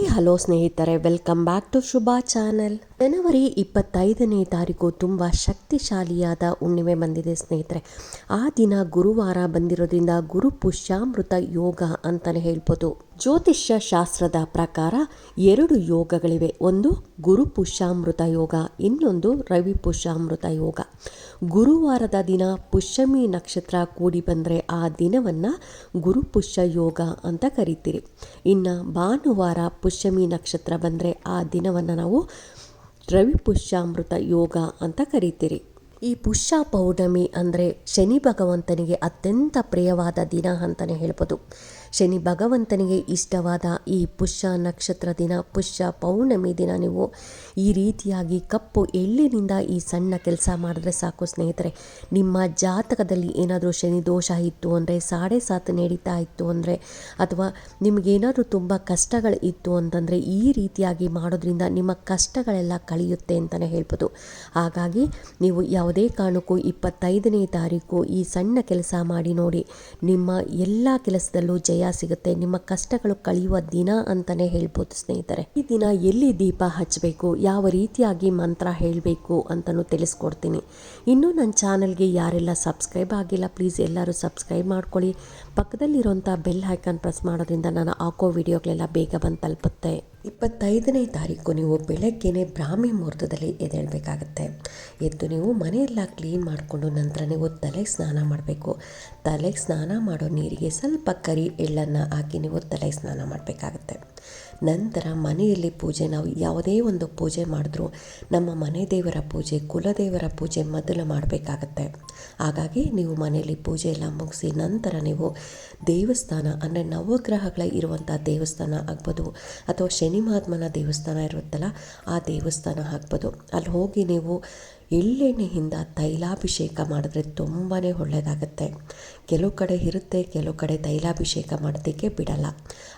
Hi, hello ಸ್ನೇಹಿತರೆ welcome back to Shubha channel ಜನವರಿ ಇಪ್ಪತ್ತೈದನೇ ತಾರೀಕು ತುಂಬ ಶಕ್ತಿಶಾಲಿಯಾದ ಹುಣ್ಣಿಮೆ ಬಂದಿದೆ ಸ್ನೇಹಿತರೆ. ಆ ದಿನ ಗುರುವಾರ ಬಂದಿರೋದ್ರಿಂದ ಗುರು ಪುಷ್ಯಾಮೃತ ಯೋಗ ಅಂತಲೇ ಹೇಳ್ಬೋದು. ಜ್ಯೋತಿಷ್ಯ ಶಾಸ್ತ್ರದ ಪ್ರಕಾರ ಎರಡು ಯೋಗಗಳಿವೆ. ಒಂದು ಗುರು ಪುಷ್ಯಾಮೃತ ಯೋಗ, ಇನ್ನೊಂದು ರವಿ ಪುಷ್ಯಾಮೃತ ಯೋಗ. ಗುರುವಾರದ ದಿನ ಪುಷ್ಯಮಿ ನಕ್ಷತ್ರ ಕೂಡಿ ಬಂದರೆ ಆ ದಿನವನ್ನು ಗುರುಪುಷ್ಯ ಯೋಗ ಅಂತ ಕರಿತೀರಿ. ಇನ್ನು ಭಾನುವಾರ ಪುಷ್ಯಮಿ ನಕ್ಷತ್ರ ಬಂದರೆ ಆ ದಿನವನ್ನು ನಾವು ರವಿ ಪುಷ್ಯಾಮೃತ ಯೋಗ ಅಂತ ಕರಿತೀರಿ. ಈ ಪುಷ್ಯ ಪೌರ್ಣಮಿ ಅಂದರೆ ಶನಿ ಭಗವಂತನಿಗೆ ಅತ್ಯಂತ ಪ್ರಿಯವಾದ ದಿನ ಅಂತಲೇ ಹೇಳ್ಬೋದು. ಶನಿ ಭಗವಂತನಿಗೆ ಇಷ್ಟವಾದ ಈ ಪುಷ್ಯ ನಕ್ಷತ್ರ ದಿನ, ಪುಷ್ಯ ಪೌರ್ಣಮಿ ದಿನ ನೀವು ಈ ರೀತಿಯಾಗಿ ಕಪ್ಪು ಎಳ್ಳಿನಿಂದ ಈ ಸಣ್ಣ ಕೆಲಸ ಮಾಡಿದ್ರೆ ಸಾಕು ಸ್ನೇಹಿತರೆ. ನಿಮ್ಮ ಜಾತಕದಲ್ಲಿ ಏನಾದರೂ ಶನಿ ದೋಷ ಇತ್ತು ಅಂದರೆ, ಸಾಡೆ ಸಾತ್ ನಡೀತಾ ಇತ್ತು ಅಂದರೆ, ಅಥವಾ ನಿಮಗೇನಾದರೂ ತುಂಬ ಕಷ್ಟಗಳು ಇತ್ತು ಅಂತಂದರೆ ಈ ರೀತಿಯಾಗಿ ಮಾಡೋದ್ರಿಂದ ನಿಮ್ಮ ಕಷ್ಟಗಳೆಲ್ಲ ಕಳೆಯುತ್ತೆ ಅಂತಲೇ ಹೇಳ್ಬೋದು. ಹಾಗಾಗಿ ನೀವು ಯಾವುದೇ ಕಾರಣಕ್ಕೂ ಇಪ್ಪತ್ತೈದನೇ ತಾರೀಕು ಈ ಸಣ್ಣ ಕೆಲಸ ಮಾಡಿ ನೋಡಿ, ನಿಮ್ಮ ಎಲ್ಲ ಕೆಲಸದಲ್ಲೂ ಜಯ ಸಿಗುತ್ತೆ, ನಿಮ್ಮ ಕಷ್ಟಗಳು ಕಳೆಯುವ ದಿನ ಅಂತಾನೆ ಹೇಳ್ಬೋದು ಸ್ನೇಹಿತರೆ. ಈ ದಿನ ಎಲ್ಲಿ ದೀಪ ಹಚ್ಚಬೇಕು, ಯಾವ ರೀತಿಯಾಗಿ ಮಂತ್ರ ಹೇಳಬೇಕು ಅಂತಲೂ ತಿಳಿಸ್ಕೊಡ್ತೀನಿ. ಇನ್ನೂ ನನ್ನ ಚಾನಲ್ಗೆ ಯಾರೆಲ್ಲ ಸಬ್ಸ್ಕ್ರೈಬ್ ಆಗಿಲ್ಲ, ಪ್ಲೀಸ್ ಎಲ್ಲರೂ ಸಬ್ಸ್ಕ್ರೈಬ್ ಮಾಡ್ಕೊಳ್ಳಿ. ಪಕ್ಕದಲ್ಲಿರುವಂಥ ಬೆಲ್ ಐಕಾನ್ ಪ್ರೆಸ್ ಮಾಡೋದ್ರಿಂದ ನಾನು ಹಾಕೋ ವಿಡಿಯೋಗಳೆಲ್ಲ ಬೇಗ ಬಂದು ತಲುಪುತ್ತೆ. ಇಪ್ಪತ್ತೈದನೇ ತಾರೀಕು ನೀವು ಬೆಳಗ್ಗೆನೇ ಬ್ರಾಹ್ಮಿ ಮುಹೂರ್ತದಲ್ಲಿ ಎದ್ದೇಳಬೇಕಾಗತ್ತೆ. ಎದ್ದು ನೀವು ಮನೆಯೆಲ್ಲ ಕ್ಲೀನ್ ಮಾಡಿಕೊಂಡು ನಂತರ ನೀವು ತಲೆಗೆ ಸ್ನಾನ ಮಾಡಬೇಕು. ತಲೆಗೆ ಸ್ನಾನ ಮಾಡೋ ನೀರಿಗೆ ಸ್ವಲ್ಪ ಕರಿ ಎಳ್ಳನ್ನು ಹಾಕಿ ನೀವು ತಲೆಗೆ ಸ್ನಾನ ಮಾಡಬೇಕಾಗತ್ತೆ. ನಂತರ ಮನೆಯಲ್ಲಿ ಪೂಜೆ, ನಾವು ಯಾವುದೇ ಒಂದು ಪೂಜೆ ಮಾಡಿದ್ರೂ ನಮ್ಮ ಮನೆ ದೇವರ ಪೂಜೆ, ಕುಲದೇವರ ಪೂಜೆ ಮೊದಲು ಮಾಡಬೇಕಾಗತ್ತೆ. ಹಾಗಾಗಿ ನೀವು ಮನೆಯಲ್ಲಿ ಪೂಜೆ ಎಲ್ಲ ಮುಗಿಸಿ ನಂತರ ನೀವು ದೇವಸ್ಥಾನ, ಅಂದರೆ ನವಗ್ರಹಗಳ ಇರುವಂಥ ದೇವಸ್ಥಾನ ಆಗ್ಬೋದು, ಅಥವಾ ಮಹಾತ್ಮನ ದೇವಸ್ಥಾನ ಇರುತ್ತಲ್ಲ, ಆ ದೇವಸ್ಥಾನ ಆಗ್ಬೋದು ಅಲ್ಲಿ ಹೋಗಿ ನೀವು ಎಳ್ಳೆಣ್ಣೆಯಿಂದ ತೈಲಾಭಿಷೇಕ ಮಾಡಿದ್ರೆ ತುಂಬಾ ಒಳ್ಳೆಯದಾಗತ್ತೆ. ಕೆಲವು ಕಡೆ ಇರುತ್ತೆ, ಕೆಲವು ಕಡೆ ತೈಲಾಭಿಷೇಕ ಮಾಡೋದಕ್ಕೆ ಬಿಡಲ್ಲ.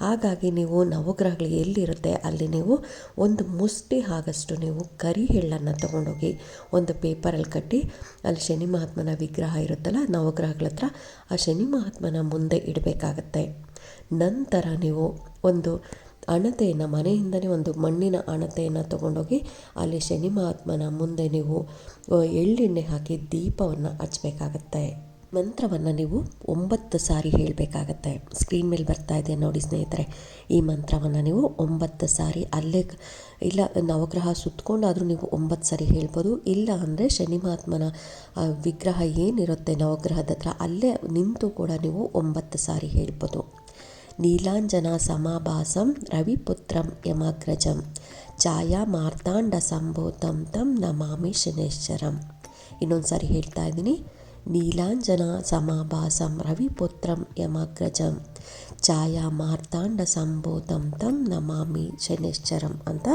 ಹಾಗಾಗಿ ನೀವು ನವಗ್ರಹಗಳು ಎಲ್ಲಿರುತ್ತೆ, ಅಲ್ಲಿ ನೀವು ಒಂದು ಮುಷ್ಟಿ ಆಗಷ್ಟು ನೀವು ಕರಿ ಎಳ್ಳನ್ನು ತೊಗೊಂಡೋಗಿ ಒಂದು ಪೇಪರಲ್ಲಿ ಕಟ್ಟಿ, ಅಲ್ಲಿ ಶನಿ ಮಹಾತ್ಮನ ವಿಗ್ರಹ ಇರುತ್ತಲ್ಲ, ನವಗ್ರಹಗಳ ಹತ್ರ, ಆ ಶನಿ ಮಹಾತ್ಮನ ಮುಂದೆ ಇಡಬೇಕಾಗತ್ತೆ. ನಂತರ ನೀವು ಒಂದು ಅಣತೆಯನ್ನು, ಮನೆಯಿಂದಲೇ ಒಂದು ಮಣ್ಣಿನ ಅಣತೆಯನ್ನು ತೊಗೊಂಡೋಗಿ ಅಲ್ಲಿ ಶನಿ ಮಹಾತ್ಮನ ಮುಂದೆ ನೀವು ಎಳ್ಳೆಣ್ಣೆ ಹಾಕಿ ದೀಪವನ್ನು ಹಚ್ಚಬೇಕಾಗತ್ತೆ ಮಂತ್ರವನ್ನು ನೀವು ಒಂಬತ್ತು ಸಾರಿ ಹೇಳಬೇಕಾಗತ್ತೆ. ಸ್ಕ್ರೀನ್ ಮೇಲೆ ಬರ್ತಾ ಇದೆ ನೋಡಿ ಸ್ನೇಹಿತರೆ. ಈ ಮಂತ್ರವನ್ನು ನೀವು ಒಂಬತ್ತು ಸಾರಿ ಅಲ್ಲೇ ಇಲ್ಲ, ನವಗ್ರಹ ಸುತ್ತಕೊಂಡಾದರೂ ನೀವು ಒಂಬತ್ತು ಸಾರಿ ಹೇಳ್ಬೋದು. ಇಲ್ಲ ಅಂದರೆ ಶನಿ ಮಹಾತ್ಮನ ವಿಗ್ರಹ ಏನಿರುತ್ತೆ ನವಗ್ರಹದ ಹತ್ರ ಅಲ್ಲೇ ನಿಂತು ಕೂಡ ನೀವು ಒಂಬತ್ತು ಸಾರಿ ಹೇಳ್ಬೋದು. ನೀಲಾಂಜನ ಸಮಾಭಾಸಂ ರವಿಪುತ್ರಂ ಯಮಗ್ರಜಂ ಛಾಯಾ ಮಾರ್ತಾಂಡ ಸಂಭೂತಂ ತಂ ನಮಾಮಿ ಶನೇಶ್ವರಂ. ಇನ್ನೊಂದು ಸಾರಿ ಹೇಳ್ತಾ ಇದ್ದೀನಿ. ನೀಲಾಂಜನ ಸಮಾಭಾಸಂ ರವಿಪುತ್ರಂ ಯಮಗ್ರಜಂ. ಛಾಯಾ ಮಾರ್ತಾಂಡ ಸಂಬೋಧಂ ತಂ ನಮಾಮಿ ಶನೇಶ್ವರಂ ಅಂತ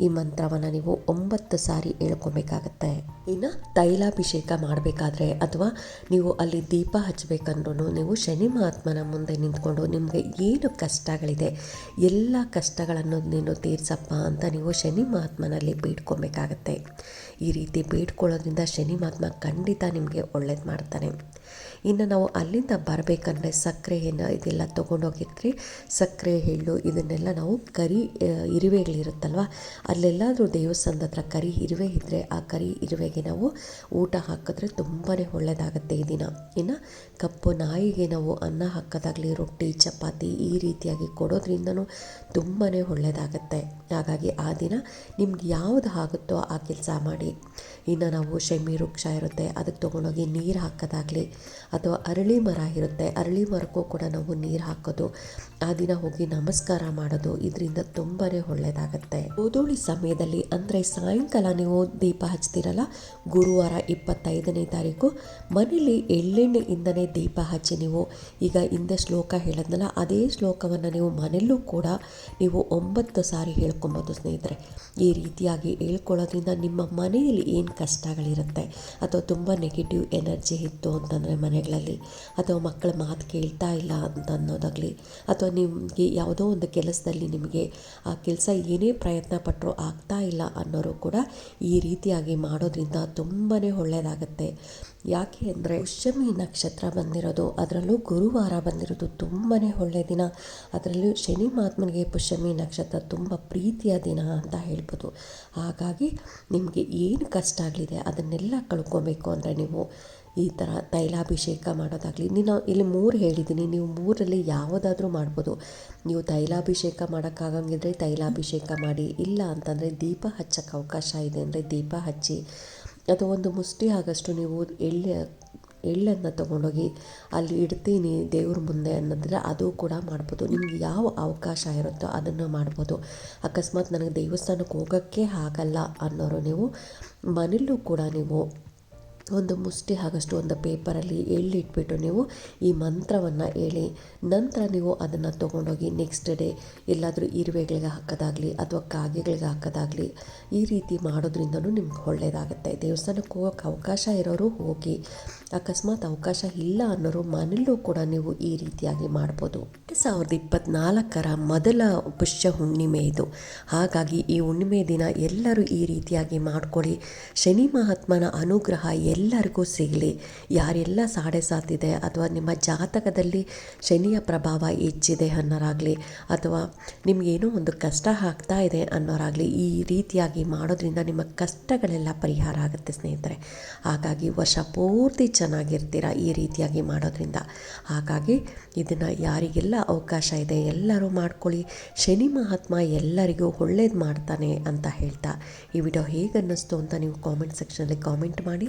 ಈ ಮಂತ್ರವನ್ನು ನೀವು ಒಂಬತ್ತು ಸಾರಿ ಹೇಳ್ಕೊಬೇಕಾಗತ್ತೆ. ಇನ್ನು ತೈಲಾಭಿಷೇಕ ಮಾಡಬೇಕಾದ್ರೆ ಅಥವಾ ನೀವು ಅಲ್ಲಿ ದೀಪ ಹಚ್ಚಬೇಕಂದ್ರೂ ನೀವು ಶನಿ ಮಹಾತ್ಮನ ಮುಂದೆ ನಿಂತ್ಕೊಂಡು ನಿಮಗೆ ಏನು ಕಷ್ಟಗಳಿದೆ, ಎಲ್ಲ ಕಷ್ಟಗಳನ್ನು ನೀನು ತೀರ್ಸಪ್ಪ ಅಂತ ನೀವು ಶನಿ ಮಹಾತ್ಮನಲ್ಲಿ ಬೇಡ್ಕೊಬೇಕಾಗತ್ತೆ. ಈ ರೀತಿ ಬೇಡ್ಕೊಳ್ಳೋದ್ರಿಂದ ಶನಿ ಮಹಾತ್ಮ ಖಂಡಿತ ನಿಮಗೆ ಒಳ್ಳೇದು ಮಾಡ್ತಾನೆ. ಇನ್ನು ನಾವು ಅಲ್ಲಿಂದ ಬರಬೇಕಂದ್ರೆ ಸಕ್ಕರೆಯನ್ನು ಇದೆಲ್ಲ ತೊಗೊಂಡೋಗಿದ್ರೆ ಸಕ್ಕರೆ, ಎಳ್ಳು ಇದನ್ನೆಲ್ಲ ನಾವು ಕರಿ ಇರುವೆಗಳಿರುತ್ತಲ್ವ? ಅಲ್ಲೆಲ್ಲಾದರೂ ದೇವಸ್ಥಾನದ ಹತ್ರ ಕರಿ ಇರುವೆ ಇದ್ದರೆ ಆ ಕರಿ ಇರುವೆಗೆ ನಾವು ಊಟ ಹಾಕಿದ್ರೆ ತುಂಬಾ ಒಳ್ಳೆಯದಾಗುತ್ತೆ ಈ ದಿನ. ಇನ್ನು ಕಪ್ಪು ನಾಯಿಗೆ ನಾವು ಅನ್ನ ಹಾಕೋದಾಗಲಿ, ರೊಟ್ಟಿ, ಚಪಾತಿ ಈ ರೀತಿಯಾಗಿ ಕೊಡೋದ್ರಿಂದನೂ ತುಂಬಾ ಒಳ್ಳೆಯದಾಗತ್ತೆ ಹಾಗಾಗಿ ಆ ದಿನ ನಿಮ್ಗೆ ಯಾವುದು ಆಗುತ್ತೋ ಆ ಕೆಲಸ ಮಾಡಿ. ಇನ್ನು ನಾವು ಶಮಿ, ವೃಕ್ಷ ಇರುತ್ತೆ, ಅದಕ್ಕೆ ತೊಗೊಂಡೋಗಿ ನೀರು ಹಾಕೋದಾಗಲಿ ಅಥವಾ ಅರಳಿ ಮರ ಇರುತ್ತೆ. ಅರಳಿ ಮರಕ್ಕೂ ಕೂಡ ನಾವು ನೀರು ಹಾಕೋದು, ಆ ದಿನ ಹೋಗಿ ನಮಸ್ಕಾರ ಮಾಡೋದು ಇದರಿಂದ ತುಂಬಾ ಒಳ್ಳೆಯದಾಗತ್ತೆ ಓದೋಳಿ ಸಮಯದಲ್ಲಿ ಅಂದರೆ ಸಾಯಂಕಾಲ ನೀವು ದೀಪ ಹಚ್ತೀರಲ್ಲ, ಗುರುವಾರ ಇಪ್ಪತ್ತೈದನೇ ತಾರೀಕು ಮನೇಲಿ ಎಳ್ಳೆಣ್ಣೆಯಿಂದನೇ ದೀಪ ಹಚ್ಚಿ ನೀವು ಈಗ ಹಿಂದೆ ಶ್ಲೋಕ ಹೇಳಿದ್ನಲ್ಲ, ಅದೇ ಶ್ಲೋಕವನ್ನು ನೀವು ಮನೆಯಲ್ಲೂ ಕೂಡ ನೀವು ಒಂಬತ್ತು ಸಾರಿ ಹೇಳ್ಕೊಬೋದು ಸ್ನೇಹಿತರೆ. ಈ ರೀತಿಯಾಗಿ ಹೇಳ್ಕೊಳ್ಳೋದ್ರಿಂದ ನಿಮ್ಮ ಮನೆಯಲ್ಲಿ ಏನು ಕಷ್ಟಗಳಿರುತ್ತೆ, ಅಥವಾ ತುಂಬ ನೆಗೆಟಿವ್ ಎನರ್ಜಿ ಇತ್ತು ಅಂತಂದರೆ ಮನೆ ಮನೆಗಳಲ್ಲಿ ಅಥವಾ ಮಕ್ಕಳ ಮಾತು ಕೇಳ್ತಾ ಇಲ್ಲ ಅಂತ ಅನ್ನೋದಾಗಲಿ ಅಥವಾ ನಿಮಗೆ ಯಾವುದೋ ಒಂದು ಕೆಲಸದಲ್ಲಿ ನಿಮಗೆ ಆ ಕೆಲಸ ಏನೇ ಪ್ರಯತ್ನ ಪಟ್ಟರೂ ಆಗ್ತಾ ಇಲ್ಲ ಅನ್ನೋರು ಕೂಡ ಈ ರೀತಿಯಾಗಿ ಮಾಡೋದ್ರಿಂದ ತುಂಬಾ ಒಳ್ಳೆಯದಾಗತ್ತೆ ಯಾಕೆ ಅಂದರೆ ಪುಷ್ಯಮಿ ನಕ್ಷತ್ರ ಬಂದಿರೋದು, ಅದರಲ್ಲೂ ಗುರುವಾರ ಬಂದಿರೋದು ತುಂಬಾ ಒಳ್ಳೆಯ ದಿನ. ಅದರಲ್ಲೂ ಶನಿ ಮಹಾತ್ಮನಿಗೆ ಪುಷ್ಯಮಿ ನಕ್ಷತ್ರ ತುಂಬ ಪ್ರೀತಿಯ ದಿನ ಅಂತ ಹೇಳ್ಬೋದು. ಹಾಗಾಗಿ ನಿಮಗೆ ಏನು ಕಷ್ಟ ಆಗಲಿದೆ ಅದನ್ನೆಲ್ಲ ಕಳ್ಕೊಬೇಕು ಅಂದರೆ ನೀವು ಈ ಥರ ತೈಲಾಭಿಷೇಕ ಮಾಡೋದಾಗಲಿ. ನೀನು ಇಲ್ಲಿ ಮೂರು ಹೇಳಿದ್ದೀನಿ. ನೀವು ಮೂರಲ್ಲಿ ಯಾವುದಾದ್ರೂ ಮಾಡ್ಬೋದು. ನೀವು ತೈಲಾಭಿಷೇಕ ಮಾಡೋಕ್ಕಾಗಂಗಿದ್ರೆ ತೈಲಾಭಿಷೇಕ ಮಾಡಿ. ಇಲ್ಲ ಅಂತಂದರೆ ದೀಪ ಹಚ್ಚೋಕ್ಕೆ ಅವಕಾಶ ಇದೆ ಅಂದರೆ ದೀಪ ಹಚ್ಚಿ. ಅಥವಾ ಒಂದು ಮುಷ್ಟಿ ಆಗಷ್ಟು ನೀವು ಎಳ್ಳು, ಎಳ್ಳನ್ನು ತೊಗೊಂಡೋಗಿ ಅಲ್ಲಿ ಇಡ್ತೀನಿ ದೇವ್ರ ಮುಂದೆ ಅನ್ನೋದ್ರೆ ಅದು ಕೂಡ ಮಾಡ್ಬೋದು. ನಿಮ್ಗೆ ಯಾವ ಅವಕಾಶ ಇರುತ್ತೋ ಅದನ್ನು ಮಾಡ್ಬೋದು. ಅಕಸ್ಮಾತ್ ನನಗೆ ದೇವಸ್ಥಾನಕ್ಕೆ ಹೋಗೋಕ್ಕೆ ಆಗಲ್ಲ ಅನ್ನೋರು ನೀವು ಮನೆಯಲ್ಲೂ ಕೂಡ ನೀವು ಒಂದು ಮುಷ್ಟಿ ಆಗಷ್ಟು ಒಂದು ಪೇಪರಲ್ಲಿ ಎಳ್ಳಿಟ್ಬಿಟ್ಟು ನೀವು ಈ ಮಂತ್ರವನ್ನು ಹೇಳಿ, ನಂತರ ನೀವು ಅದನ್ನು ತೊಗೊಂಡೋಗಿ ನೆಕ್ಸ್ಟ್ ಡೇ ಎಲ್ಲಾದರೂ ಇರುವೆಗಳಿಗೆ ಹಾಕೋದಾಗಲಿ ಅಥವಾ ಕಾಗೆಗಳಿಗೆ ಹಾಕೋದಾಗಲಿ ಈ ರೀತಿ ಮಾಡೋದ್ರಿಂದನೂ ನಿಮ್ಗೆ ಒಳ್ಳೆಯದಾಗುತ್ತೆ ದೇವಸ್ಥಾನಕ್ಕೆ ಹೋಗೋಕ್ಕೆ ಅವಕಾಶ ಇರೋರು ಹೋಗಿ, ಅಕಸ್ಮಾತ್ ಅವಕಾಶ ಇಲ್ಲ ಅನ್ನೋರು ಮನೆಯಲ್ಲೂ ಕೂಡ ನೀವು ಈ ರೀತಿಯಾಗಿ ಮಾಡ್ಬೋದು. ಸಾವಿರದ ಇಪ್ಪತ್ನಾಲ್ಕರ ಮೊದಲ ಪುಷ್ಯ ಹುಣ್ಣಿಮೆ ಇದು. ಹಾಗಾಗಿ ಈ ಹುಣ್ಣಿಮೆ ದಿನ ಎಲ್ಲರೂ ಈ ರೀತಿಯಾಗಿ ಮಾಡ್ಕೊಳ್ಳಿ. ಶನಿ ಮಹಾತ್ಮನ ಅನುಗ್ರಹ ಎಲ್ಲರಿಗೂ ಸಿಗಲಿ. ಯಾರೆಲ್ಲ ಸಾಡೆ ಸಾತಿದೆ ಅಥವಾ ನಿಮ್ಮ ಜಾತಕದಲ್ಲಿ ಶನಿಯ ಪ್ರಭಾವ ಹೆಚ್ಚಿದೆ ಅನ್ನೋರಾಗಲಿ ಅಥವಾ ನಿಮಗೇನೋ ಒಂದು ಕಷ್ಟ ಆಗ್ತಾ ಇದೆ ಅನ್ನೋರಾಗಲಿ ಈ ರೀತಿಯಾಗಿ ಮಾಡೋದ್ರಿಂದ ನಿಮ್ಮ ಕಷ್ಟಗಳೆಲ್ಲ ಪರಿಹಾರ ಆಗುತ್ತೆ ಸ್ನೇಹಿತರೆ. ಹಾಗಾಗಿ ವರ್ಷ ಪೂರ್ತಿ ಚೆನ್ನಾಗಿರ್ತೀರ ಈ ರೀತಿಯಾಗಿ ಮಾಡೋದ್ರಿಂದ. ಹಾಗಾಗಿ ಇದನ್ನು ಯಾರಿಗೆಲ್ಲ ಅವಕಾಶ ಇದೆ ಎಲ್ಲರೂ ಮಾಡ್ಕೊಳ್ಳಿ. ಶನಿ ಮಹಾತ್ಮ ಎಲ್ಲರಿಗೂ ಒಳ್ಳೇದು ಮಾಡ್ತಾನೆ ಅಂತ ಹೇಳ್ತಾ ಈ ವಿಡಿಯೋ ಹೇಗೆ ಅನ್ನಿಸ್ತು ಅಂತ ನೀವು ಕಾಮೆಂಟ್ ಸೆಕ್ಷನಲ್ಲಿ ಕಾಮೆಂಟ್ ಮಾಡಿ.